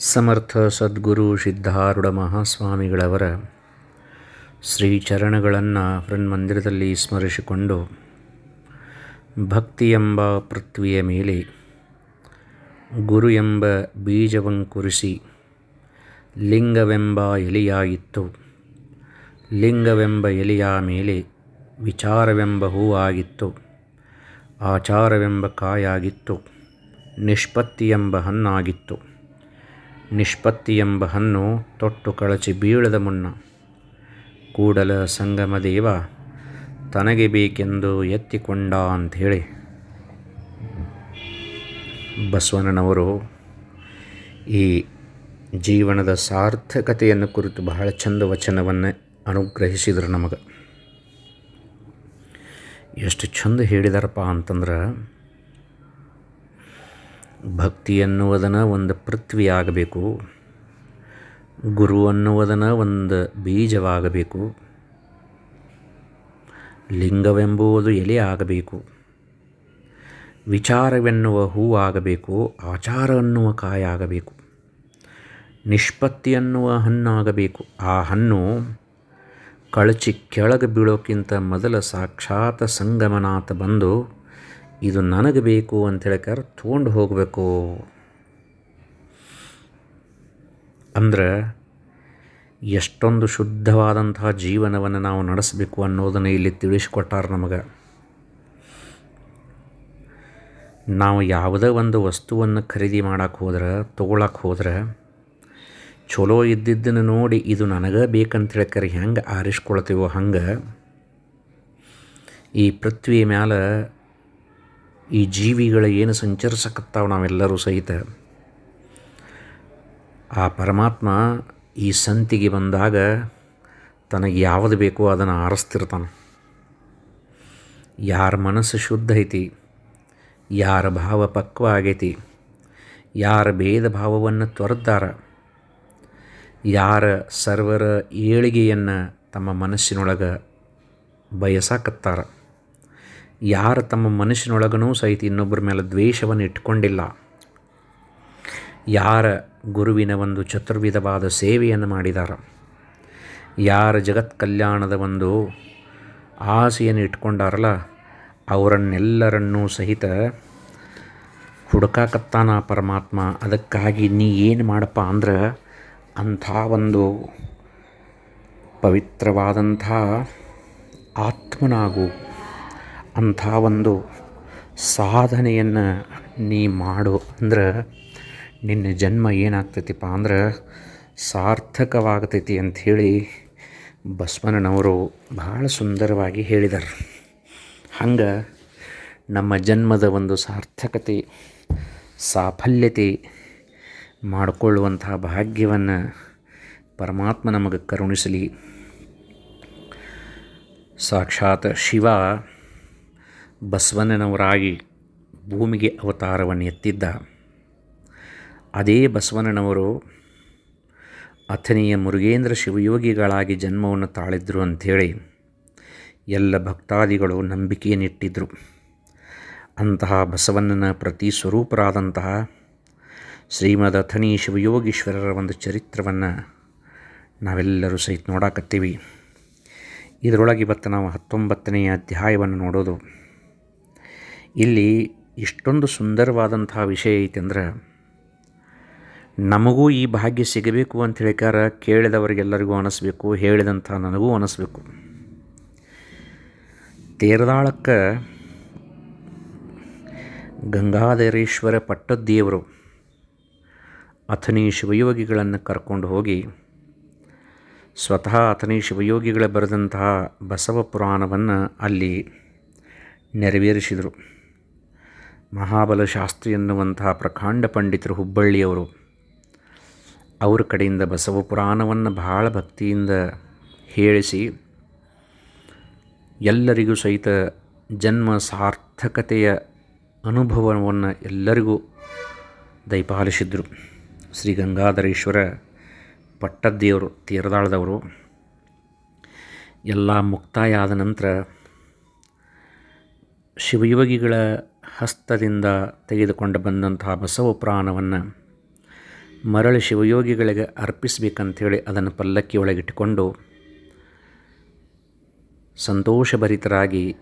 ಸಮರ್ಥ ಸದ್ಗುರು ಸಿದ್ಧಾರೂಢ ಮಹಾಸ್ವಾಮಿಗಳವರ ಶ್ರೀಚರಣಗಳನ್ನು ಹೃನ್ಮಂದಿರದಲ್ಲಿ ಸ್ಮರಿಸಿಕೊಂಡು ಭಕ್ತಿ ಎಂಬ ಪೃಥ್ವಿಯ ಮೇಲೆ ಗುರು ಎಂಬ ಬೀಜವಂಕುರಿಸಿ ಲಿಂಗವೆಂಬ ಎಲೆಯಾಗಿತ್ತು ಲಿಂಗವೆಂಬ ಎಲೆಯ ಮೇಲೆ ವಿಚಾರವೆಂಬ ಹೂವಾಗಿತ್ತು. ಆಚಾರವೆಂಬ ಕಾಯಾಗಿತ್ತು. ನಿಷ್ಪತ್ತಿ ಎಂಬ ಹಣ್ಣಾಗಿತ್ತು. ನಿಷ್ಪತ್ತಿ ಎಂಬ ಹಣ್ಣು ತೊಟ್ಟು ಕಳಚಿ ಬೀಳದ ಮುನ್ನ, ಕೂಡಲ ಸಂಗಮ ದೇವ ತನಗೆ ಬೇಕೆಂದು ಎತ್ತಿಕೊಂಡ ಅಂಥೇಳಿ ಬಸವಣ್ಣನವರು ಈ ಜೀವನದ ಸಾರ್ಥಕತೆಯನ್ನು ಕುರಿತು ಬಹಳ ಚಂದ ವಚನವನ್ನು ಅನುಗ್ರಹಿಸಿದರು ನಮಗೆ. ಎಷ್ಟು ಚಂದ ಹೇಳಿದಾರಪ್ಪ ಅಂತಂದ್ರೆ ಭಕ್ತಿ ಅನ್ನುವುದನ್ನು ಒಂದು ಪೃಥ್ವಿ ಆಗಬೇಕು ಗುರು ಅನ್ನುವುದನ್ನು ಒಂದು ಬೀಜವಾಗಬೇಕು. ಲಿಂಗವೆಂಬುವುದು ಎಲೆ ಆಗಬೇಕು. ವಿಚಾರವೆನ್ನುವ ಆಗಬೇಕು. ಆಚಾರ ಅನ್ನುವ ಕಾಯಾಗಬೇಕು ನಿಷ್ಪತ್ತಿ ಅನ್ನುವ ಹಣ್ಣಾಗಬೇಕು ಆ ಹಣ್ಣು ಕಳಚಿ ಕೆಳಗೆ ಬೀಳೋಕ್ಕಿಂತ ಮೊದಲ ಸಾಕ್ಷಾತ್ ಸಂಗಮನಾಥ ಬಂದು ಇದು ನನಗೆ ಬೇಕು ಅಂತ ಹೇಳ್ಕಾರ ತೊಗೊಂಡು ಹೋಗಬೇಕು. ಅಂದ್ರೆ ಎಷ್ಟೊಂದು ಶುದ್ಧವಾದಂತಹ ಜೀವನವನ್ನು ನಾವು ನಡೆಸಬೇಕು ಅನ್ನೋದನ್ನು ಇಲ್ಲಿ ತಿಳಿಸಿಕೊಟ್ಟಾರೆ ನಮಗೆ. ನಾವು ಯಾವುದೇ ಒಂದು ವಸ್ತುವನ್ನು ಖರೀದಿ ಮಾಡೋಕ್ಕೆ ಹೋದ್ರೆ, ತೊಗೊಳಕ್ಕೆ ಹೋದ್ರೆ ಚಲೋ ಇದ್ದಿದ್ದನ್ನು ನೋಡಿ ಇದು ನನಗೆ ಬೇಕಂತ ಹೇಳ್ಕರೆ ಹೆಂಗೆ ಆರಿಸ್ಕೊಳ್ತೀವೋ ಹಂಗೆ, ಈ ಪೃಥ್ವಿ ಮ್ಯಾಲೆ ಈ ಜೀವಿಗಳ ಏನು ಸಂಚರಿಸಕತ್ತಾವ ನಾವೆಲ್ಲರೂ ಸಹಿತ. ಆ ಪರಮಾತ್ಮ ಈ ಸಂತಿಗೆ ಬಂದಾಗ ತನಗೆ ಯಾವುದು ಬೇಕೋ ಅದನ್ನು ಆರಿಸ್ತಿರ್ತಾನೆ. ಯಾರ ಮನಸ್ಸು ಶುದ್ಧ ಐತಿ, ಯಾರ ಭಾವ ಪಕ್ವ ಆಗೈತಿ, ಯಾರ ಭೇದ ಭಾವವನ್ನು ತೊರೆದಾರ ಯಾರ ಸರ್ವರ ಏಳಿಗೆಯನ್ನು ತಮ್ಮ ಮನಸ್ಸಿನೊಳಗೆ ಬಯಸಾಕತ್ತಾರ. ಯಾರು ತಮ್ಮ ಮನಸ್ಸಿನೊಳಗನೂ ಸಹಿತ ಇನ್ನೊಬ್ಬರ ಮೇಲೆ ದ್ವೇಷವನ್ನು ಇಟ್ಕೊಂಡಿಲ್ಲ. ಯಾರ ಗುರುವಿನ ಒಂದು ಚತುರ್ವಿಧವಾದ ಸೇವೆಯನ್ನು ಮಾಡಿದಾರ. ಯಾರ ಜಗತ್ ಕಲ್ಯಾಣದ ಒಂದು ಆಸೆಯನ್ನು ಇಟ್ಕೊಂಡಾರಲ್ಲ, ಅವರನ್ನೆಲ್ಲರನ್ನೂ ಸಹಿತ ಹುಡುಕಾಕತ್ತಾನ ಪರಮಾತ್ಮ. ಅದಕ್ಕಾಗಿ ನೀ ಏನು ಮಾಡಪ್ಪ ಅಂದ್ರೆ ಅಂಥ ಒಂದು ಪವಿತ್ರವಾದಂಥ ಆತ್ಮನಾಗು. ಅಂಥ ಒಂದು ಸಾಧನೆಯನ್ನು ನೀ ಮಾಡು. ಅಂದ್ರೆ ನಿನ್ನ ಜನ್ಮ ಏನಾಗ್ತೈತಿಪ್ಪ ಅಂದ್ರೆ ಸಾರ್ಥಕವಾಗ್ತೈತಿ ಅಂಥೇಳಿ ಬಸವಣ್ಣನವರು ಭಾಳ ಸುಂದರವಾಗಿ ಹೇಳಿದರು. ಹಂಗೆ ನಮ್ಮ ಜನ್ಮದ ಒಂದು ಸಾರ್ಥಕತೆ, ಸಾಫಲ್ಯತೆ ಮಾಡಿಕೊಳ್ಳುವಂತಹ ಭಾಗ್ಯವನ್ನು ಪರಮಾತ್ಮ ನಮಗೆ ಕರುಣಿಸಲಿ. ಸಾಕ್ಷಾತ್ ಶಿವ ಬಸವಣ್ಣನವರಾಗಿ ಭೂಮಿಗೆ ಅವತಾರವನ್ನು ಎತ್ತಿದ್ದ. ಅದೇ ಬಸವಣ್ಣನವರು ಅಥನಿಯ ಮುರುಗೇಂದ್ರ ಶಿವಯೋಗಿಗಳಾಗಿ ಜನ್ಮವನ್ನು ತಾಳಿದ್ರು ಅಂಥೇಳಿ ಎಲ್ಲ ಭಕ್ತಾದಿಗಳು ನಂಬಿಕೆಯನ್ನಿಟ್ಟಿದ್ದರು ಅಂತಹ ಬಸವಣ್ಣನ ಪ್ರತಿ ಸ್ವರೂಪರಾದಂತಹ ಶ್ರೀಮದ್ ಅಥಣಿ ಶಿವಯೋಗೀಶ್ವರರ ಒಂದು ಚರಿತ್ರವನ್ನು ನಾವೆಲ್ಲರೂ ಸಹಿತ ನೋಡಾಕತ್ತೀವಿ. ಇದರೊಳಗೆ ಇವತ್ತು ನಾವು ಹತ್ತೊಂಬತ್ತನೆಯ ಅಧ್ಯಾಯವನ್ನು ನೋಡೋದು. ಇಲ್ಲಿ ಇಷ್ಟೊಂದು ಸುಂದರವಾದಂತಹ ವಿಷಯ ಐತೆ ಅಂದ್ರೆ ನಮಗೂ ಈ ಭಾಗ್ಯ ಸಿಗಬೇಕು ಅಂತ ಹೇಳಿಕಾರ ಕೇಳಿದವರಿಗೆಲ್ಲರಿಗೂ ಅನಿಸ್ಬೇಕು, ಹೇಳಿದಂಥ ನನಗೂ ಅನಿಸ್ಬೇಕು. ತೇರದಾಳಕ್ಕೆ ಗಂಗಾಧರೇಶ್ವರ ಪಟ್ಟದ್ದೇವರು ಅಥನಿ ಶಿವಯೋಗಿಗಳನ್ನು ಕರ್ಕೊಂಡು ಹೋಗಿ ಸ್ವತಃ ಅಥನಿ ಶಿವಯೋಗಿಗಳ ಬರೆದಂತಹ ಬಸವ ಪುರಾಣವನ್ನು ಅಲ್ಲಿ ನೆರವೇರಿಸಿದರು. ಮಹಾಬಲ ಶಾಸ್ತ್ರಿ ಎನ್ನುವಂತಹ ಪ್ರಕಾಂಡ ಪಂಡಿತರು ಹುಬ್ಬಳ್ಳಿಯವರು, ಅವ್ರ ಕಡೆಯಿಂದ ಬಸವ ಪುರಾಣವನ್ನು ಬಹಳ ಭಕ್ತಿಯಿಂದ ಹೇಳಿಸಿ, ಎಲ್ಲರಿಗೂ ಸಹಿತ ಜನ್ಮ ಸಾರ್ಥಕತೆಯ ಅನುಭವವನ್ನು ಎಲ್ಲರಿಗೂ ದಯಪಾಲಿಸಿದ್ರು. ಶ್ರೀ ಗಂಗಾಧರೇಶ್ವರ ಪಟ್ಟದ್ದೇವರು ತೀರದಾಳದವರು, ಎಲ್ಲ ಮುಕ್ತಾಯ ಆದ ನಂತರ ಶಿವಯೋಗಿಗಳ ಹಸ್ತದಿಂದ ತೆಗೆದುಕೊಂಡು ಬಂದಂತಹ ಬಸವ ಪುರಾಣವನ್ನು ಮರಳಿ ಶಿವಯೋಗಿಗಳಿಗೆ ಅರ್ಪಿಸಬೇಕಂಥೇಳಿ ಅದನ್ನು ಪಲ್ಲಕ್ಕಿ ಒಳಗಿಟ್ಟುಕೊಂಡು ಸಂತೋಷಭರಿತರಾಗಿ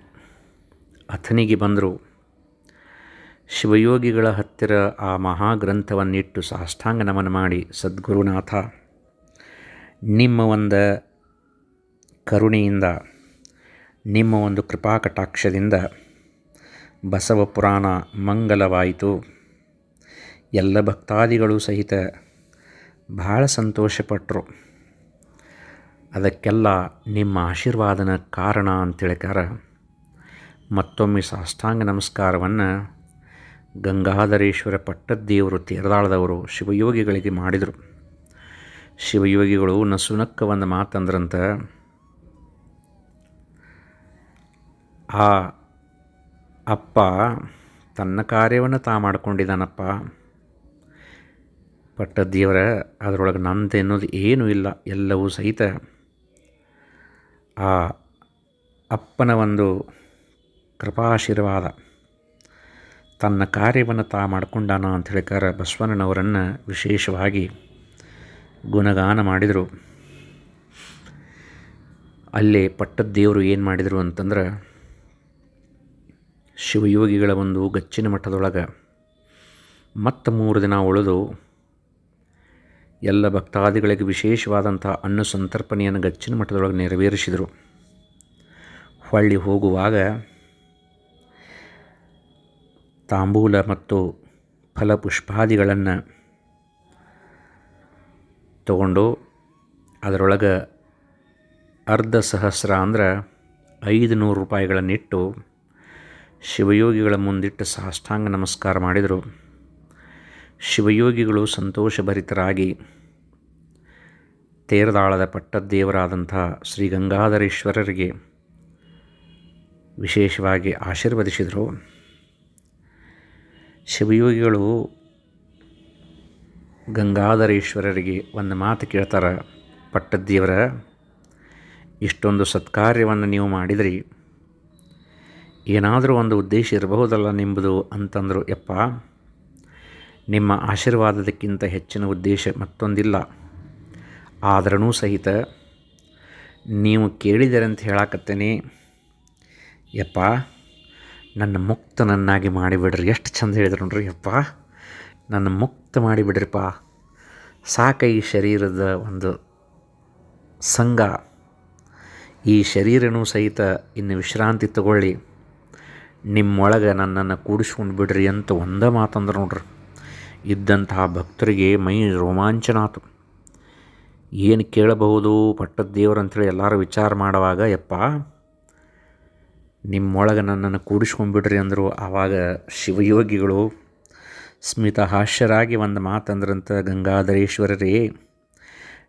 ಅಥನಿಗೆ ಬಂದರು. ಶಿವಯೋಗಿಗಳ ಹತ್ತಿರ ಆ ಮಹಾಗ್ರಂಥವನ್ನಿಟ್ಟು ಸಾಷ್ಟಾಂಗ ನಮನ ಮಾಡಿ, ಸದ್ಗುರುನಾಥ, ನಿಮ್ಮ ಒಂದು ಕರುಣೆಯಿಂದ, ನಿಮ್ಮ ಒಂದು ಕೃಪಾ ಕಟಾಕ್ಷದಿಂದ ಬಸವ ಪುರಾಣ ಮಂಗಲವಾಯಿತು. ಎಲ್ಲ ಭಕ್ತಾದಿಗಳು ಸಹಿತ ಭಾಳ ಸಂತೋಷಪಟ್ಟರು ಅದಕ್ಕೆಲ್ಲ ನಿಮ್ಮ ಆಶೀರ್ವಾದನ ಕಾರಣ ಅಂತೇಳಿಕಾರ ಮತ್ತೊಮ್ಮೆ ಸಾಷ್ಟಾಂಗ ನಮಸ್ಕಾರವನ್ನು ಗಂಗಾಧರೇಶ್ವರ ಪಟ್ಟದ್ದೇವರು ತೇರದಾಳದವರು ಶಿವಯೋಗಿಗಳಿಗೆ ಮಾಡಿದರು. ಶಿವಯೋಗಿಗಳು ನಸುನಕ್ಕ ಒಂದು ಮಾತಂದ್ರಂತ, ಆ ಅಪ್ಪ ತನ್ನ ಕಾರ್ಯವನ್ನು ತಾ ಮಾಡ್ಕೊಂಡಿದ್ದಾನಪ್ಪ. ಪಟ್ಟದ್ದೇವರ ಅದರೊಳಗೆ ನಂದು ಎನ್ನುವುದು ಏನೂ ಇಲ್ಲ, ಎಲ್ಲವೂ ಸಹಿತ ಆ ಅಪ್ಪನ ಒಂದು ಕೃಪಾಶೀರ್ವಾದ ತನ್ನ ಕಾರ್ಯವನ್ನು ತಾ ಮಾಡ್ಕೊಂಡಾನ ಅಂತ ಹೇಳಿಕಾರ ಬಸವಣ್ಣನವರನ್ನು ವಿಶೇಷವಾಗಿ ಗುಣಗಾನ ಮಾಡಿದರು. ಅಲ್ಲೇ ಪಟ್ಟದ್ದೇವರು ಏನು ಮಾಡಿದರು ಅಂತಂದ್ರೆ ಶಿವಯೋಗಿಗಳ ಒಂದು ಗಚ್ಚಿನ ಮಠದೊಳಗೆ ಮತ್ತು ಮೂರು ದಿನ ಉಳಿದು ಎಲ್ಲ ಭಕ್ತಾದಿಗಳಿಗೆ ವಿಶೇಷವಾದಂಥ ಅನ್ನ ಸಂತರ್ಪಣೆಯನ್ನು ಗಚ್ಚಿನ ಮಠದೊಳಗೆ ನೆರವೇರಿಸಿದರು. ಹೊಳ್ಳಿ ಹೋಗುವಾಗ ತಾಂಬೂಲ ಮತ್ತು ಫಲಪುಷ್ಪಾದಿಗಳನ್ನು ತಗೊಂಡು ಅದರೊಳಗೆ ಅರ್ಧ ಸಹಸ್ರ ಅಂದ್ರೆ ಐದು ನೂರು ರೂಪಾಯಿಗಳನ್ನಿಟ್ಟು ಶಿವಯೋಗಿಗಳ ಮುಂದಿಟ್ಟು ಸಾಷ್ಟಾಂಗ ನಮಸ್ಕಾರ ಮಾಡಿದರು. ಶಿವಯೋಗಿಗಳು ಸಂತೋಷಭರಿತರಾಗಿ ತೇರದಾಳದ ಪಟ್ಟದ್ದೇವರಾದಂಥ ಶ್ರೀ ಗಂಗಾಧರೇಶ್ವರರಿಗೆ ವಿಶೇಷವಾಗಿ ಆಶೀರ್ವದಿಸಿದರು. ಶಿವಯೋಗಿಗಳು ಗಂಗಾಧರೇಶ್ವರರಿಗೆ ಒಂದು ಮಾತು ಕೇಳ್ತಾರೆ, ಪಟ್ಟದ್ದೇವರ, ಇಷ್ಟೊಂದು ಸತ್ಕಾರ್ಯವನ್ನು ನೀವು ಮಾಡಿದ್ರಿ. ಏನಾದರೂ ಒಂದು ಉದ್ದೇಶ ಇರಬಹುದಲ್ಲ ನಿಮ್ಮದು ಅಂತಂದರು, ಯಪ್ಪ, ನಿಮ್ಮ ಆಶೀರ್ವಾದದಕ್ಕಿಂತ ಹೆಚ್ಚಿನ ಉದ್ದೇಶ ಮತ್ತೊಂದಿಲ್ಲ. ಆದ್ರೂ ಸಹಿತ ನೀವು ಕೇಳಿದರೆ ಅಂತ ಹೇಳಾಕತ್ತೇನೆ, ಯಪ್ಪ, ನನ್ನ ಮುಕ್ತನನ್ನಾಗಿ ಮಾಡಿಬಿಡ್ರಿ. ಎಷ್ಟು ಚಂದ ಹೇಳಿದ್ರು ನೋಡ್ರಿ, ಯಪ್ಪ, ನನ್ನ ಮುಕ್ತ ಮಾಡಿಬಿಡ್ರಿಪ್ಪ. ಸಾಕ ಈ ಶರೀರದ ಒಂದು ಸಂಘ. ಈ ಶರೀರನೂ ಸಹಿತ ಇನ್ನು ವಿಶ್ರಾಂತಿ ತಗೊಳ್ಳಿ. ನಿಮ್ಮೊಳಗೆ ನನ್ನನ್ನು ಕೂಡಿಸ್ಕೊಂಡು ಬಿಡ್ರಿ ಅಂತ ಒಂದೇ ಮಾತಂದ್ರೆ ನೋಡ್ರಿ. ಇದ್ದಂತಹ ಭಕ್ತರಿಗೆ ಮೈ ರೋಮಾಂಚನ ಆತು. ಏನು ಕೇಳಬಹುದು? ಪಟ್ಟದ ಅಂಥೇಳಿ ಎಲ್ಲರೂ ವಿಚಾರ ಮಾಡುವಾಗ, ಯಪ್ಪ, ನಿಮ್ಮೊಳಗೆ ನನ್ನನ್ನು ಕೂಡಿಸ್ಕೊಂಡ್ಬಿಡ್ರಿ ಅಂದರು ಆವಾಗ ಶಿವಯೋಗಿಗಳು ಸ್ಮಿತ ಹಾಸ್ಯರಾಗಿ ಒಂದು ಮಾತಂದ್ರಂತ ಗಂಗಾಧರೇಶ್ವರರೇ,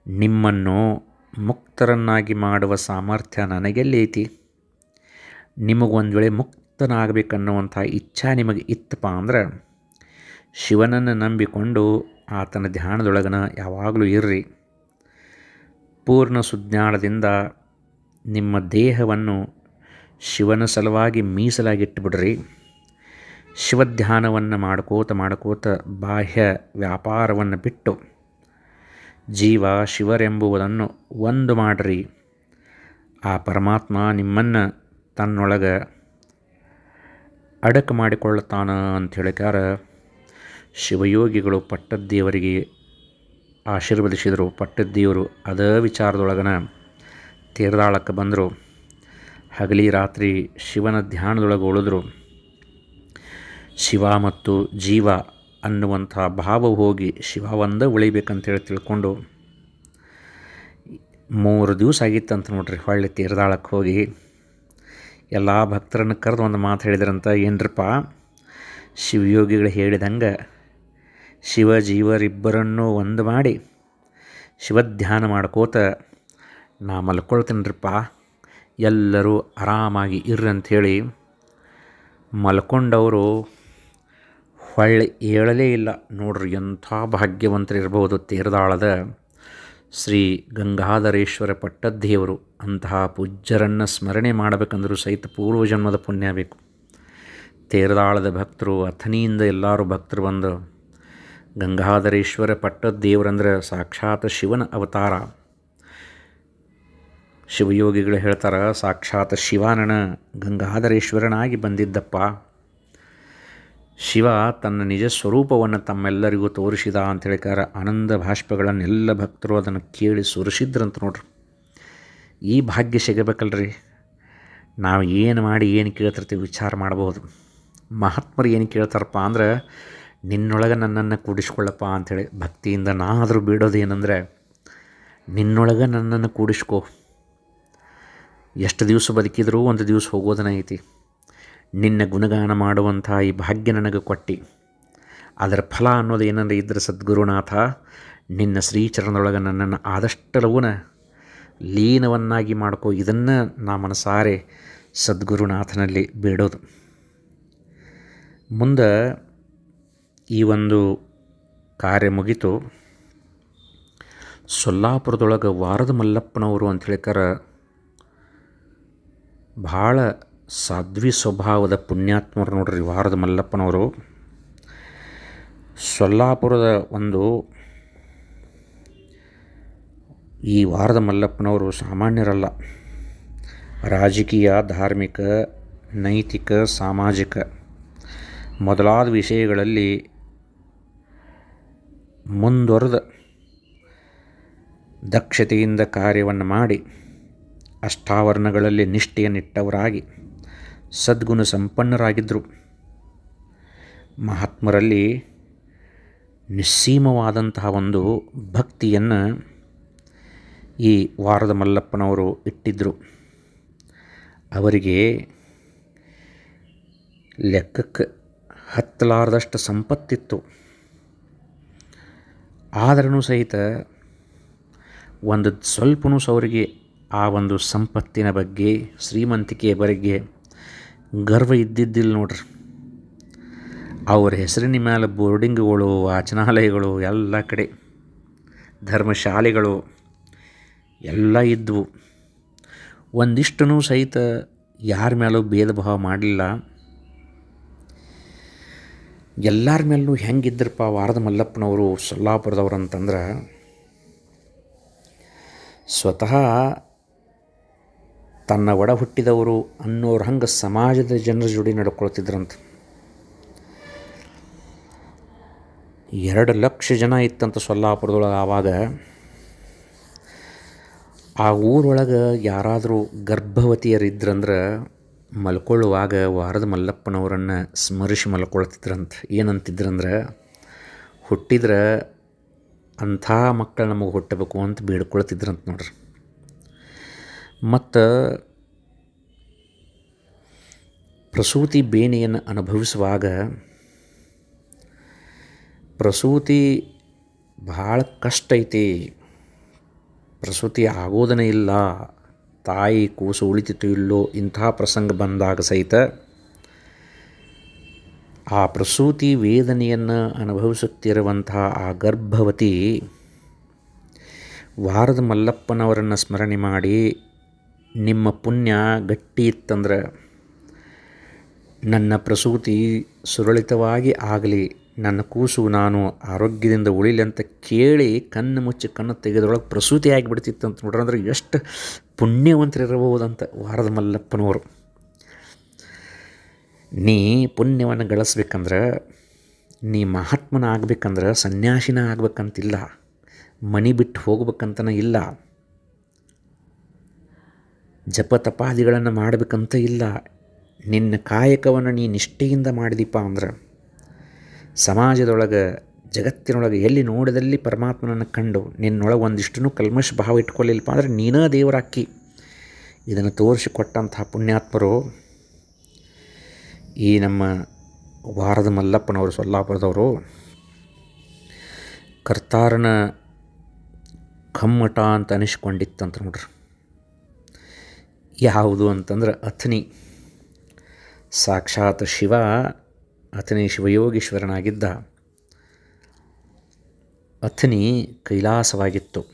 ನಿಮ್ಮನ್ನು ಮುಕ್ತರನ್ನಾಗಿ ಮಾಡುವ ಸಾಮರ್ಥ್ಯ ನನಗೆಲ್ಲೈತಿ ನಿಮಗೊಂದು ವೇಳೆ ಮುಕ್ತನಾಗಬೇಕನ್ನುವಂಥ ಇಚ್ಛಾ ನಿಮಗೆ ಇತ್ತಪ್ಪ ಅಂದ್ರೆ ಶಿವನನ್ನು ನಂಬಿಕೊಂಡು ಆತನ ಧ್ಯಾನದೊಳಗನ ಯಾವಾಗಲೂ ಇರ್ರಿ. ಪೂರ್ಣ ಸುಜ್ಞಾನದಿಂದ ನಿಮ್ಮ ದೇಹವನ್ನು ಶಿವನ ಸಲುವಾಗಿ ಮೀಸಲಾಗಿಟ್ಟುಬಿಡ್ರಿ ಶಿವಧ್ಯಾನವನ್ನು ಮಾಡ್ಕೋತ ಮಾಡ್ಕೋತ ಬಾಹ್ಯ ವ್ಯಾಪಾರವನ್ನು ಬಿಟ್ಟು ಜೀವ ಶಿವರೆಂಬುವುದನ್ನು ಒಂದು ಮಾಡಿರಿ. ಆ ಪರಮಾತ್ಮ ನಿಮ್ಮನ್ನು ತನ್ನೊಳಗೆ ಅಡಕ ಮಾಡಿಕೊಳ್ಳುತ್ತಾನ ಅಂತ ಹೇಳಿಕಾರ ಶಿವಯೋಗಿಗಳು ಪಟ್ಟದ್ದೇವರಿಗೆ ಆಶೀರ್ವದಿಸಿದರು. ಪಟ್ಟದ್ದೇವರು ಅದೇ ವಿಚಾರದೊಳಗನ ತೀರ್ದಾಳಕ್ಕೆ ಬಂದರು. ಹಗಲಿ ರಾತ್ರಿ ಶಿವನ ಧ್ಯಾನದೊಳಗೆ ಉಳಿದ್ರು. ಶಿವ ಮತ್ತು ಜೀವ ಅನ್ನುವಂಥ ಭಾವ ಹೋಗಿ ಶಿವ ಒಂದ ಉಳಿಬೇಕಂತೇಳಿ ತಿಳ್ಕೊಂಡು ಮೂರು ದಿವಸ ಆಗಿತ್ತಂತ ನೋಡ್ರಿ ಹೊಳ್ಳಿ ತೀರ್ದಾಳಕ್ಕೆ ಹೋಗಿ. ಎಲ್ಲ ಭಕ್ತರನ್ನು ಕರೆದು ಒಂದು ಮಾತು ಹೇಳಿದ್ರಂತ, ಏನ್ರಪ್ಪ, ಶಿವಯೋಗಿಗಳು ಹೇಳಿದಂಗೆ ಶಿವ ಜೀವರಿಬ್ಬರನ್ನು ಒಂದು ಮಾಡಿ ಶಿವಧ್ಯಾನ ಮಾಡ್ಕೋತ ನಾ ಮಲ್ಕೊಳ್ತೀನಿರಪ್ಪ, ಎಲ್ಲರೂ ಆರಾಮಾಗಿ ಇರ್ರಿ ಅಂಥೇಳಿ ಮಲ್ಕೊಂಡವರು ಹೊಳ್ಳಿ ಏಳಲೇ ಇಲ್ಲ. ನೋಡ್ರಿ ಎಂಥ ಭಾಗ್ಯವಂತರಿರ್ಬೋದು ತೇರದಾಳದ ಶ್ರೀ ಗಂಗಾಧರೇಶ್ವರ ಪಟ್ಟದ್ದೇವರು ಅಂತಹ ಪೂಜ್ಯರನ್ನು ಸ್ಮರಣೆ ಮಾಡಬೇಕಂದ್ರೂ ಸಹಿತ ಪೂರ್ವಜನ್ಮದ ಪುಣ್ಯ ಬೇಕು. ತೇರದಾಳದ ಭಕ್ತರು ಅಥನಿಯಿಂದ ಎಲ್ಲರೂ ಭಕ್ತರು ಬಂದು ಗಂಗಾಧರೇಶ್ವರ ಪಟ್ಟದ ದೇವರಂದ್ರೆ ಸಾಕ್ಷಾತ್ ಶಿವನ ಅವತಾರ. ಶಿವಯೋಗಿಗಳು ಹೇಳ್ತಾರೆ, ಸಾಕ್ಷಾತ್ ಶಿವಾನನ ಗಂಗಾಧರೇಶ್ವರನಾಗಿ ಬಂದಿದ್ದಪ್ಪ. ಶಿವ ತನ್ನ ನಿಜ ಸ್ವರೂಪವನ್ನು ತಮ್ಮೆಲ್ಲರಿಗೂ ತೋರಿಸಿದ ಅಂತ ಹೇಳಿಕಾರ ಆನಂದ ಭಾಷ್ಪಗಳನ್ನೆಲ್ಲ ಭಕ್ತರು ಅದನ್ನು ಕೇಳಿ ಸುರಿಸಿದ್ರಂತ ನೋಡ್ರಿ. ಈ ಭಾಗ್ಯ ಸಿಗಬೇಕಲ್ರಿ? ನಾವು ಏನು ಮಾಡಿ ಏನು ಕೇಳ್ತಿರ್ತೀವಿ ವಿಚಾರ ಮಾಡ್ಬೋದು. ಮಹಾತ್ಮರು ಏನು ಕೇಳ್ತಾರಪ್ಪ ಅಂದ್ರೆ, ನಿನ್ನೊಳಗೆ ನನ್ನನ್ನು ಕೂಡಿಸ್ಕೊಳ್ಳಪ್ಪ ಅಂಥೇಳಿ. ಭಕ್ತಿಯಿಂದ ನಾದರೂ ಏನಂದರೆ, ನಿನ್ನೊಳಗೆ ನನ್ನನ್ನು ಕೂಡಿಸ್ಕೋ. ಎಷ್ಟು ದಿವಸ ಬದುಕಿದರೂ ಒಂದು ದಿವಸ ಹೋಗೋದನ ಐತಿ. ನಿನ್ನ ಗುಣಗಾನ ಮಾಡುವಂಥ ಈ ಭಾಗ್ಯ ನನಗೆ ಕೊಟ್ಟು. ಅದರ ಫಲ ಅನ್ನೋದು ಏನಂದ್ರೆ ಇದ್ರೆ ಸದ್ಗುರುನಾಥ, ನಿನ್ನ ಶ್ರೀಚರಣದೊಳಗೆ ನನ್ನನ್ನು ಆದಷ್ಟು ಲಗುನ ಲೀನವನ್ನಾಗಿ ಮಾಡ್ಕೋ, ಇದನ್ನು ನಾ ಮನಸಾರೆ ಸದ್ಗುರುನಾಥನಲ್ಲಿ ಬೇಡೋದು. ಮುಂದೆ ಈ ಒಂದು ಕಾರ್ಯ ಮುಗಿತು. ಸೊಲ್ಲಾಪುರದೊಳಗೆ ವಾರದ ಮಲ್ಲಪ್ಪನವರು ಅಂತ ಹೇಳಿಕಾರ ಭಾಳ ಸಾಧ್ವಿ ಸ್ವಭಾವದ ಪುಣ್ಯಾತ್ಮರು ನೋಡ್ರಿ ವಾರದ ಮಲ್ಲಪ್ಪನವರು. ಸೊಲ್ಲಾಪುರದ ಒಂದು ಈ ವಾರದ ಮಲ್ಲಪ್ಪನವರು ಸಾಮಾನ್ಯರಲ್ಲ. ರಾಜಕೀಯ, ಧಾರ್ಮಿಕ, ನೈತಿಕ, ಸಾಮಾಜಿಕ ಮೊದಲಾದ ವಿಷಯಗಳಲ್ಲಿ ಮುಂದುವರೆದ ದಕ್ಷತೆಯಿಂದ ಕಾರ್ಯವನ್ನು ಮಾಡಿ ಅಷ್ಟಾವರಣಗಳಲ್ಲಿ ನಿಷ್ಠೆಯನ್ನಿಟ್ಟವರಾಗಿ ಸದ್ಗುಣ ಸಂಪನ್ನರಾಗಿದ್ದರು ಮಹಾತ್ಮರಲ್ಲಿ ನಿಸ್ಸೀಮವಾದಂತಹ ಒಂದು ಭಕ್ತಿಯನ್ನು ಈ ವಾರದ ಮಲ್ಲಪ್ಪನವರು ಇಟ್ಟಿದ್ದರು ಅವರಿಗೆ ಲೆಕ್ಕಕ್ಕೆ ಹತ್ತಲಾರದಷ್ಟು ಸಂಪತ್ತಿತ್ತು. ಆದರೂ ಸಹಿತ ಒಂದು ಸ್ವಲ್ಪನೂ ಅವರಿಗೆ ಆ ಒಂದು ಸಂಪತ್ತಿನ ಬಗ್ಗೆ, ಶ್ರೀಮಂತಿಕೆಯ ಬಗ್ಗೆ ಗರ್ವ ಇದ್ದಿದ್ದಿಲ್ಲ ನೋಡ್ರಿ. ಅವ್ರ ಹೆಸರಿನ ಮೇಲೆ ಬೋರ್ಡಿಂಗ್ಗಳು, ವಾಚನಾಲಯಗಳು, ಎಲ್ಲ ಕಡೆ ಧರ್ಮಶಾಲೆಗಳು ಎಲ್ಲ ಇದ್ದವು ಒಂದಿಷ್ಟೂ ಸಹಿತ ಯಾರ ಮೇಲೂ ಭೇದ ಭಾವ ಮಾಡಲಿಲ್ಲ. ಎಲ್ಲರ ಮೇಲೂ ಹೆಂಗಿದ್ರಪ್ಪ ವಾರದ ಮಲ್ಲಪ್ಪನವರು ಸೊಲ್ಲಾಪುರದವ್ರು ಅಂತಂದ್ರೆ ಸ್ವತಃ ತನ್ನ ಒಡ ಹುಟ್ಟಿದವರು ಅನ್ನೋರು ಹಂಗೆ ಸಮಾಜದ ಜನರ ಜೋಡಿ ನಡ್ಕೊಳ್ತಿದ್ರಂತ. ಎರಡು ಲಕ್ಷ ಜನ ಇತ್ತಂತ ಸೊಲ್ಲಾಪುರದೊಳಗೆ ಆವಾಗ ಆ ಊರೊಳಗೆ ಯಾರಾದರೂ ಗರ್ಭವತಿಯರಿದ್ರಂದ್ರೆ ಮಲ್ಕೊಳ್ಳುವಾಗ ವಾರದ ಮಲ್ಲಪ್ಪನವರನ್ನು ಸ್ಮರಿಸಿ ಮಲ್ಕೊಳ್ತಿದ್ರಂತ. ಏನಂತಿದ್ರಂದ್ರೆ, ಹುಟ್ಟಿದ್ರೆ ಅಂಥ ಮಕ್ಕಳು ನಮಗೆ ಹುಟ್ಟಬೇಕು ಅಂತ ಬೇಡ್ಕೊಳ್ತಿದ್ರಂತ ನೋಡ್ರಿ. ಮತ್ತು ಪ್ರಸೂತಿ ಬೇನೆಯನ್ನು ಅನುಭವಿಸುವಾಗ ಪ್ರಸೂತಿ ಭಾಳ ಕಷ್ಟ ಐತಿ. ಪ್ರಸೂತಿ ಆಗೋದನೇ ಇಲ್ಲ. ತಾಯಿ ಕೂಸು ಉಳಿತಿತ್ತು ಇಲ್ಲೋ ಇಂಥ ಪ್ರಸಂಗ ಬಂದಾಗ ಸಹಿತ ಆ ಪ್ರಸೂತಿ ವೇದನೆಯನ್ನು ಅನುಭವಿಸುತ್ತಿರುವಂತಹ ಆ ಗರ್ಭವತಿ ವಾರದ ಮಲ್ಲಪ್ಪನವರನ್ನು ಸ್ಮರಣೆ ಮಾಡಿ ನಿಮ್ಮ ಪುಣ್ಯ ಗಟ್ಟಿ ಇತ್ತಂದ್ರೆ ನನ್ನ ಪ್ರಸೂತಿ ಸುರಳಿತವಾಗಿ ಆಗಲಿ. ನನ್ನ ಕೂಸು ನಾನು ಆರೋಗ್ಯದಿಂದ ಉಳಿಲಿ ಅಂತ ಕೇಳಿ ಕಣ್ಣು ಮುಚ್ಚಿ ಕಣ್ಣು ತೆಗೆದೊಳಗೆ ಪ್ರಸೂತಿ ಆಗಿಬಿಡ್ತಿತ್ತು ಅಂತ ನೋಡ್ರಿ. ಅಂದ್ರೆ ಎಷ್ಟು ಪುಣ್ಯವಂತರಿರಬಹುದಂತ ವಾರದ ಮಲ್ಲಪ್ಪನವರು. ನೀ ಪುಣ್ಯವನ್ನು ಗಳಿಸ್ಬೇಕಂದ್ರೆ, ನೀ ಮಹಾತ್ಮನ ಆಗ್ಬೇಕಂದ್ರೆ ಸನ್ಯಾಸಿನ ಆಗ್ಬೇಕಂತಿಲ್ಲ, ಮನಿ ಬಿಟ್ಟು ಹೋಗ್ಬೇಕಂತನ ಇಲ್ಲ, ಜಪ ತಪಾದಿಗಳನ್ನು ಮಾಡಬೇಕಂತ ಇಲ್ಲ, ನಿನ್ನ ಕಾಯಕವನ್ನು ನೀ ನಿಷ್ಠೆಯಿಂದ ಮಾಡಿದೀಪ ಅಂದ್ರೆ ಸಮಾಜದೊಳಗೆ, ಜಗತ್ತಿನೊಳಗೆ ಎಲ್ಲಿ ನೋಡಿದಲ್ಲಿ ಪರಮಾತ್ಮನನ್ನು ಕಂಡು ನಿನ್ನೊಳಗೆ ಒಂದಿಷ್ಟೂ ಕಲ್ಮಶ ಭಾವ ಇಟ್ಕೊಳ್ಳಿಲ್ಲಪ್ಪ ಅಂದರೆ ನೀನೇ ದೇವರಾಕ್ಕಿ. ಇದನ್ನು ತೋರಿಸಿಕೊಟ್ಟಂತಹ ಪುಣ್ಯಾತ್ಮರು ಈ ನಮ್ಮ ವಾರದ ಮಲ್ಲಪ್ಪನವರು, ಸೊಲ್ಲಾಪುರದವರು, ಕರ್ತಾರನ ಕಮ್ಮಟ ಅಂತ ಅನಿಸ್ಕೊಂಡಿತ್ತಂತ ನೋಡ್ರಿ. ಯಾವುದು ಅಂತಂದ್ರೆ ಅಥನಿ ಸಾಕ್ಷಾತ್ ಶಿವ ಅಥನಿ ಶಿವಯೋಗೀಶ್ವರನಾಗಿದ್ದ ಅಥನಿ ಕೈಲಾಸವಾಗಿತ್ತು.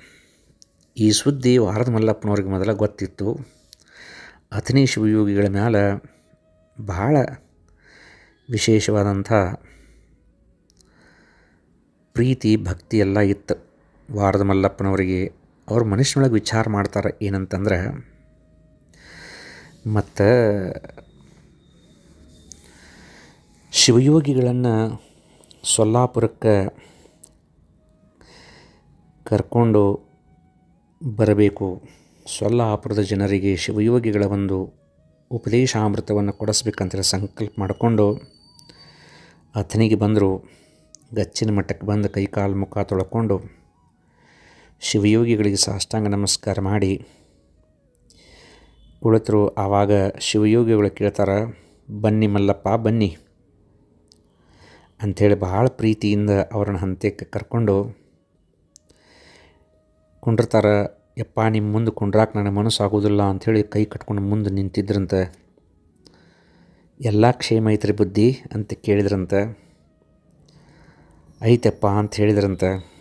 ಈ ಸುದ್ದಿ ವಾರದ ಮಲ್ಲಪ್ಪನವ್ರಿಗೆ ಮೊದಲ ಗೊತ್ತಿತ್ತು. ಅಥನಿ ಶಿವಯೋಗಿಗಳ ಮ್ಯಾಲ ಭಾಳ ವಿಶೇಷವಾದಂಥ ಪ್ರೀತಿ, ಭಕ್ತಿ ಎಲ್ಲ ಇತ್ತು. ವಾರದ ಮಲ್ಲಪ್ಪನವರಿಗೆ ಅವ್ರ ಮನುಷ್ಯನೊಳಗೆ ವಿಚಾರ ಮಾಡ್ತಾರೆ ಏನಂತಂದ್ರೆ, ಮತ್ತು ಶಿವಯೋಗಿಗಳನ್ನು ಸೊಲ್ಲಾಪುರಕ್ಕೆ ಕರ್ಕೊಂಡು ಬರಬೇಕು. ಸೊಲ್ಲಾಪುರದ ಜನರಿಗೆ ಶಿವಯೋಗಿಗಳ ಒಂದು ಉಪದೇಶಾಮೃತವನ್ನು ಕೊಡಿಸ್ಬೇಕಂತ ಸಂಕಲ್ಪ ಮಾಡಿಕೊಂಡು ಅಥನಿಗೆ ಬಂದರು, ಗಚ್ಚಿನ ಮಠಕ್ಕೆ ಬಂದು ಕೈಕಾಲು ಮುಖ ತೊಳ್ಕೊಂಡು ಶಿವಯೋಗಿಗಳಿಗೆ ಸಾಷ್ಟಾಂಗ ನಮಸ್ಕಾರ ಮಾಡಿ. ಕುಳಿತರು ಆವಾಗ ಶಿವಯೋಗಿಗಳು ಕೇಳ್ತಾರೆ, ಬನ್ನಿ ಮಲ್ಲಪ್ಪ, ಬನ್ನಿ. ಅಂಥೇಳಿ ಭಾಳ ಪ್ರೀತಿಯಿಂದ ಅವ್ರನ್ನ ಹಂತಕ್ಕೆ ಕರ್ಕೊಂಡು ಕುಂಡಿರ್ತಾರ, ಯಪ್ಪ ನಿಮ್ಮ ಮುಂದೆ ಕುಂಡ್ರಾಕೆ ನನಗೆ ಮನಸ್ಸು ಆಗೋದಿಲ್ಲ ಅಂಥೇಳಿ ಕೈ ಕಟ್ಕೊಂಡು ಮುಂದೆ ನಿಂತಿದ್ರಂತೆ. ಎಲ್ಲ ಕ್ಷೇಮ ಐತ್ರಿ ಬುದ್ಧಿ ಅಂತ ಕೇಳಿದ್ರಂತೆ. ಐತೆಪ್ಪ ಅಂತ ಹೇಳಿದ್ರಂತೆ.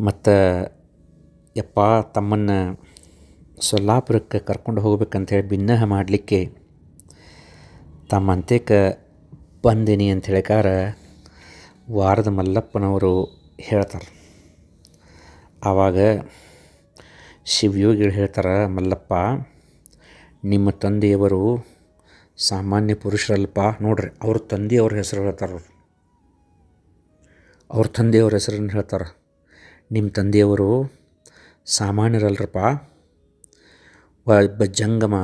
ಮತ್ತು, ಯಪ್ಪ, ತಮ್ಮನ್ನು ಸೊಲ್ಲಾಪುರಕ್ಕೆ ಕರ್ಕೊಂಡು ಹೋಗ್ಬೇಕಂತೇಳಿ ಭಿನ್ನಹ ಮಾಡಲಿಕ್ಕೆ ತಮ್ಮ ಅಂತ್ಯಕ್ಕೆ ಬಂದೀನಿ ಅಂತ ಹೇಳಿಕಾರ ವಾರದ ಮಲ್ಲಪ್ಪನವರು ಹೇಳ್ತಾರೆ. ಆವಾಗ ಶಿವಯೋಗಿಗಳು ಹೇಳ್ತಾರೆ, ಮಲ್ಲಪ್ಪ, ನಿಮ್ಮ ತಂದೆಯವರು ಸಾಮಾನ್ಯ ಪುರುಷರಲ್ಪ ನೋಡ್ರಿ, ಅವ್ರ ತಂದೆಯವ್ರ ಹೆಸರು ಹೇಳ್ತಾರೆ ಅವ್ರು. ಅವ್ರ ತಂದೆಯವ್ರ ಹೆಸರನ್ನು ಹೇಳ್ತಾರೆ. ನಿಮ್ಮ ತಂದೆಯವರು ಸಾಮಾನ್ಯರಲ್ರಪ್ಪ ಒಬ್ಬ ಜಂಗಮ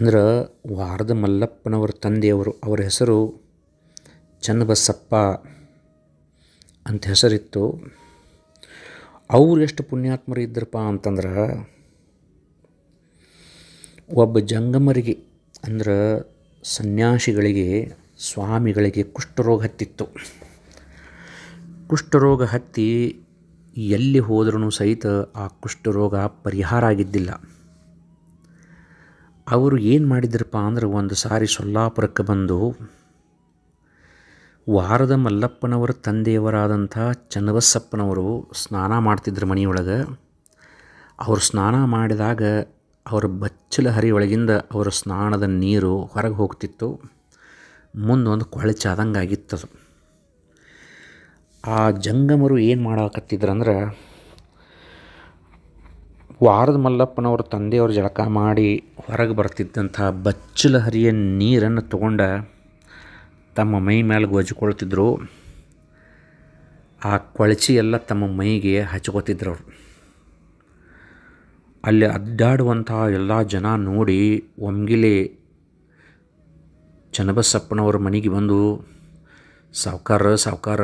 ಅಂದ್ರೆ ವಾರದ ಮಲ್ಲಪ್ಪನವರ ತಂದೆಯವರು, ಅವರ ಹೆಸರು ಚನ್ನಬಸಪ್ಪ ಅಂತ ಹೆಸರಿತ್ತು. ಅವ್ರು ಎಷ್ಟು ಪುಣ್ಯಾತ್ಮರು ಇದ್ದರಪ್ಪ ಅಂತಂದ್ರೆ, ಒಬ್ಬ ಜಂಗಮರಿಗೆ, ಅಂದ್ರೆ ಸನ್ಯಾಸಿಗಳಿಗೆ, ಸ್ವಾಮಿಗಳಿಗೆ ಕುಷ್ಠರೋಗ ಹತ್ತಿತ್ತು. ಕುಷ್ಠರೋಗ ಹತ್ತಿ ಎಲ್ಲಿ ಹೋದ್ರೂ ಸಹಿತ ಆ ಕುಷ್ಠರೋಗ ಪರಿಹಾರ ಆಗಿದ್ದಿಲ್ಲ. ಅವರು ಏನು ಮಾಡಿದ್ರಪ್ಪ ಅಂದ್ರೆ ಒಂದು ಸಾರಿ ಸೊಲ್ಲಾಪುರಕ್ಕೆ ಬಂದು ವಾರದ ಮಲ್ಲಪ್ಪನವರ ತಂದೆಯವರಾದಂಥ ಚನ್ನಬಸಪ್ಪನವರು ಸ್ನಾನ ಮಾಡ್ತಿದ್ರು ಮನೆಯೊಳಗೆ. ಅವರು ಸ್ನಾನ ಮಾಡಿದಾಗ ಅವರ ಬಚ್ಚಲ ಹರಿಯೊಳಗಿಂದ ಅವರ ಸ್ನಾನದ ನೀರು ಹೊರಗೆ ಹೋಗ್ತಿತ್ತು. ಮುಂದೊಂದು ಕೊಳಚಾದಂಗೆ ಆಗಿತ್ತದು ಆ ಜಂಗಮರು ಏನು ಮಾಡಾಕತ್ತಿದ್ರಂದ್ರೆ ವಾರದ ಮಲ್ಲಪ್ಪನವ್ರ ತಂದೆಯವ್ರ ಜಳಕ ಮಾಡಿ ಹೊರಗೆ ಬರ್ತಿದ್ದಂಥ ಬಚ್ಚಲ ಹರಿಯ ನೀರನ್ನು ತಗೊಂಡ ತಮ್ಮ ಮೈ ಮೇಲೆ ಗೊಜ್ಕೊಳ್ತಿದ್ರು. ಆ ಕೊಳಚಿ ಎಲ್ಲ ತಮ್ಮ ಮೈಗೆ ಹಚ್ಕೋತಿದ್ರು ಅವರು ಅಲ್ಲಿ ಅಡ್ಡಾಡುವಂಥ ಎಲ್ಲ ಜನ ನೋಡಿ ಒಮ್ಗಿಲೆ ಚನ್ನಬಸಪ್ಪನವ್ರ ಮನೆಗೆ ಬಂದು, ಸಾವ್ಕಾರ ಸಾವ್ಕಾರ,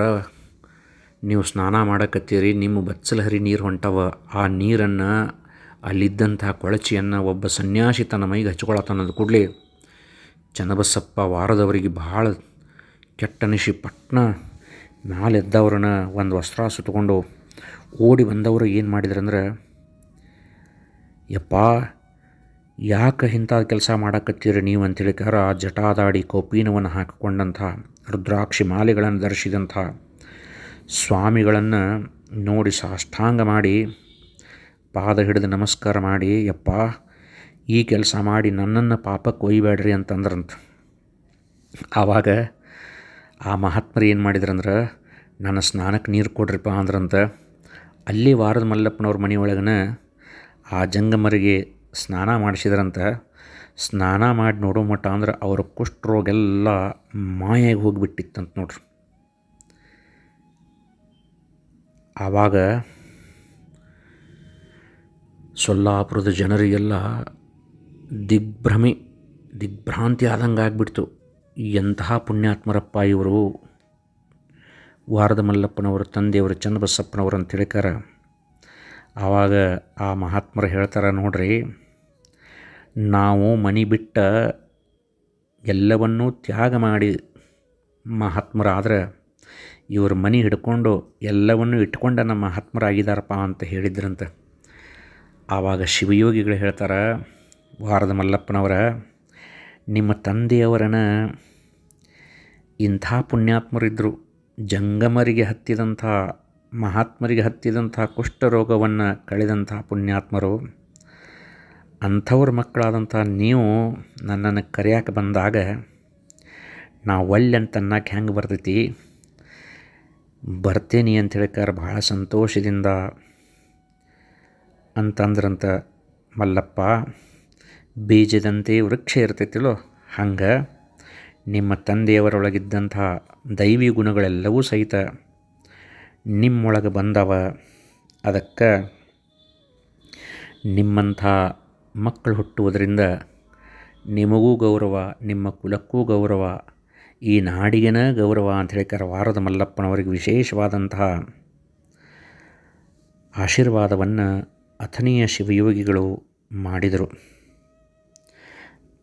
ನೀವು ಸ್ನಾನ ಮಾಡಕತ್ತೀರಿ, ನಿಮ್ಮ ಬಚ್ಚಲ ಹರಿ ನೀರು ಹೊಂಟವ, ಆ ನೀರನ್ನು ಅಲ್ಲಿದ್ದಂಥ ಕೊಳಚಿಯನ್ನು ಒಬ್ಬ ಸನ್ಯಾಸಿ ತನ್ನ ಮೈಗೆ ಹಚ್ಕೊಳತನ್ನೋದು ಕೂಡಲೇ ಚನ್ನಬಸಪ್ಪ ವಾರದವರಿಗೆ ಬಹಳ ಕೆಟ್ಟನಿಸಿ ಪಟ್ನ ಮ್ಯಾಲೆದ್ದವ್ರನ್ನ ಒಂದು ವಸ್ತ್ರ ಸುತ್ತಕೊಂಡು ಓಡಿ ಬಂದವರು ಏನು ಮಾಡಿದ್ರಂದ್ರೆ, ಯಪ್ಪ, ಯಾಕೆ ಇಂಥ ಕೆಲಸ ಮಾಡಕತ್ತೀರಿ ನೀವು ಅಂತೇಳಿಕಾರ ಆ ಜಟಾದಾಡಿ ಕೋಪೀನವನ್ನು ಹಾಕಿಕೊಂಡಂಥ, ರುದ್ರಾಕ್ಷಿ ಮಾಲೆಗಳನ್ನು ಧರಿಸಿದಂಥ ಸ್ವಾಮಿಗಳನ್ನು ನೋಡಿ ಸಾಷ್ಟಾಂಗ ಮಾಡಿ ಪಾದ ಹಿಡಿದು ನಮಸ್ಕಾರ ಮಾಡಿ, ಯಪ್ಪ, ಈ ಕೆಲಸ ಮಾಡಿ ನನ್ನನ್ನು ಪಾಪಕ್ಕೆ ಒಯ್ಬೇಡ್ರಿ ಅಂತಂದ್ರಂತ. ಆವಾಗ ಆ ಮಹಾತ್ಮರು ಏನು ಮಾಡಿದ್ರಂದ್ರೆ, ನನ್ನ ಸ್ನಾನಕ್ಕೆ ನೀರು ಕೊಡ್ರಿಪ್ಪ ಅಂದ್ರಂತ, ಅಲ್ಲಿ ವಾರದ ಮಲ್ಲಪ್ಪನವ್ರ ಮನೆಯೊಳಗನ ಆ ಜಂಗಮರಿಗೆ ಸ್ನಾನ ಮಾಡಿಸಿದ್ರಂತ. ಸ್ನಾನ ಮಾಡಿ ನೋಡೋ ಮಟ್ಟ ಅಂದ್ರೆ ಅವರ ಕುಷ್ಠರೋಗೆಲ್ಲ ಮಾಯಾಗಿ ಹೋಗಿಬಿಟ್ಟಿತ್ತಂತ ನೋಡ್ರಿ. ಆವಾಗ ಸೊಲ್ಲಾಪುರದ ಜನರಿಗೆಲ್ಲ ದಿಗ್ಭ್ರಮೆ, ದಿಗ್ಭ್ರಾಂತಿ ಆದಂಗೆ ಆಗಿಬಿಡ್ತು. ಎಂತಹ ಪುಣ್ಯಾತ್ಮರಪ್ಪ ಇವರು. ವಾರದ ಮಲ್ಲಪ್ಪನವರು ತಂದೆಯವರು ಚನ್ನಬಸಪ್ಪನವರು ಅಂತ ಹೇಳಿಕಾರ ಆವಾಗ ಆ ಮಹಾತ್ಮರು ಹೇಳ್ತಾರೆ ನೋಡ್ರಿ, ನಾವು ಮನಿ ಬಿಟ್ಟ ಎಲ್ಲವನ್ನೂ ತ್ಯಾಗ ಮಾಡಿ ಮಹಾತ್ಮರಾದ್ರೆ, ಇವರು ಮನಿ ಹಿಡ್ಕೊಂಡು ಎಲ್ಲವನ್ನೂ ಇಟ್ಕೊಂಡ ನಮ್ಮ ಮಹಾತ್ಮರಾಗಿದ್ದಾರಪ್ಪ ಅಂತ ಹೇಳಿದ್ರಂತೆ. ಆವಾಗ ಶಿವಯೋಗಿಗಳು ಹೇಳ್ತಾರೆ, ವಾರದ ಮಲ್ಲಪ್ಪನವರ, ನಿಮ್ಮ ತಂದೆಯವರನ ಇಂಥ ಪುಣ್ಯಾತ್ಮರಿದ್ದರು ಜಂಗಮರಿಗೆ ಹತ್ತಿದಂಥ, ಮಹಾತ್ಮರಿಗೆ ಹತ್ತಿದಂಥ ಕುಷ್ಠರೋಗವನ್ನು ಕಳೆದಂಥ ಪುಣ್ಯಾತ್ಮರು, ಅಂಥವ್ರ ಮಕ್ಕಳಾದಂಥ ನೀವು ನನ್ನನ್ನು ಕರೆಯಕ್ಕೆ ಬಂದಾಗ ನಾ ಒಳ್ಳೆ ಅಂತ ಅನ್ನಕ್ಕೆ ಹೆಂಗೆ ಬರ್ತೈತಿ? ಬರ್ತೀನಿ ಅಂತ ಹೇಳಿಕಾರ ಭಾಳ ಸಂತೋಷದಿಂದ ಅಂತಂದ್ರಂತ ಮಲ್ಲಪ್ಪ, ಬೀಜದಂತೆ ವೃಕ್ಷ ಇರ್ತೈತಿಲೋ, ಹಂಗೆ ನಿಮ್ಮ ತಂದೆಯವರೊಳಗಿದ್ದಂಥ ದೈವಿ ಗುಣಗಳೆಲ್ಲವೂ ಸಹಿತ ನಿಮ್ಮೊಳಗೆ ಬಂದವ. ಅದಕ್ಕೆ ನಿಮ್ಮಂಥ ಮಕ್ಕಳು ಹುಟ್ಟುವುದರಿಂದ ನಿಮಗೂ ಗೌರವ, ನಿಮ್ಮ ಕುಲಕ್ಕೂ ಗೌರವ, ಈ ನಾಡಿಗೆನ ಗೌರವ ಅಂತ ಹೇಳಿಕಾರ ವಾರದ ಮಲ್ಲಪ್ಪನವರಿಗೆ ವಿಶೇಷವಾದಂತಹ ಆಶೀರ್ವಾದವನ್ನು ಅಥನೀಯ ಶಿವಯೋಗಿಗಳು ಮಾಡಿದರು.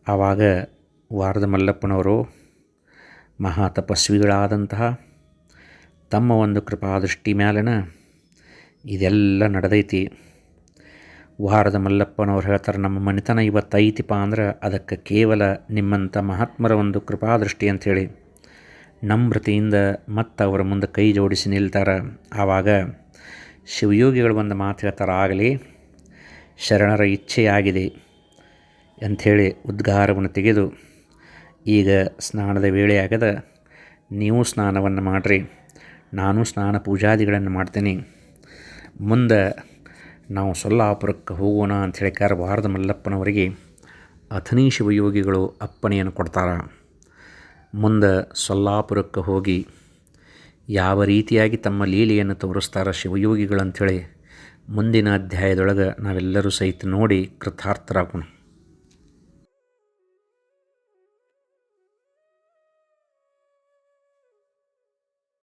ಆವಾಗ ವಾರದ ಮಲ್ಲಪ್ಪನವರು ಮಹಾ ತಪಸ್ವಿಗಳಾದಂತಹ ತಮ್ಮ ಒಂದು ಕೃಪಾದೃಷ್ಟಿ ಮ್ಯಾಲನ ಇದೆಲ್ಲ ನಡೆದೈತಿ. ವಾರದ ಮಲ್ಲಪ್ಪನವ್ರು ಹೇಳ್ತಾರೆ, ನಮ್ಮ ಮನೆತನ ಇವತ್ತೈತಿಪ್ಪ ಅಂದ್ರೆ ಅದಕ್ಕೆ ಕೇವಲ ನಿಮ್ಮಂಥ ಮಹಾತ್ಮರ ಒಂದು ಕೃಪಾದೃಷ್ಟಿ ಅಂಥೇಳಿ. ನಮ್ರತೆಯಿಂದ ಮತ್ತು ಅವರ ಮುಂದೆ ಕೈ ಜೋಡಿಸಿ ನಿಲ್ತಾರೆ. ಆವಾಗ ಶಿವಯೋಗಿಗಳು ಒಂದು ಮಾತು ಆಗಲಿ, ಶರಣರ ಇಚ್ಛೆಯಾಗಿದೆ ಅಂಥೇಳಿ ಉದ್ಗಾರವನ್ನು ತೆಗೆದು ಈಗ ಸ್ನಾನದ ವೇಳೆ ಆಗದ, ನೀವು ಸ್ನಾನವನ್ನು ಮಾಡಿರಿ, ನಾನು ಸ್ನಾನ ಪೂಜಾದಿಗಳನ್ನು ಮಾಡ್ತೇನೆ. ಮುಂದೆ ನಾವು ಸೊಲ್ಲಾಪುರಕ್ಕೆ ಹೋಗೋಣ ಅಂಥೇಳಿ ವಾರದ ಮಲ್ಲಪ್ಪನವರಿಗೆ ಅಥನಿ ಶಿವಯೋಗಿಗಳು ಅಪ್ಪಣೆಯನ್ನು ಕೊಡ್ತಾರೆ. ಮುಂದೆ ಸೊಲ್ಲಾಪುರಕ್ಕೆ ಹೋಗಿ ಯಾವ ರೀತಿಯಾಗಿ ತಮ್ಮ ಲೀಲೆಯನ್ನು ತೋರಿಸ್ತಾರ ಶಿವಯೋಗಿಗಳು ಅಂಥೇಳಿ ಮುಂದಿನ ಅಧ್ಯಾಯದೊಳಗೆ ನಾವೆಲ್ಲರೂ ಸಹಿತ ನೋಡಿ ಕೃತಾರ್ಥರಾಗೋಣ.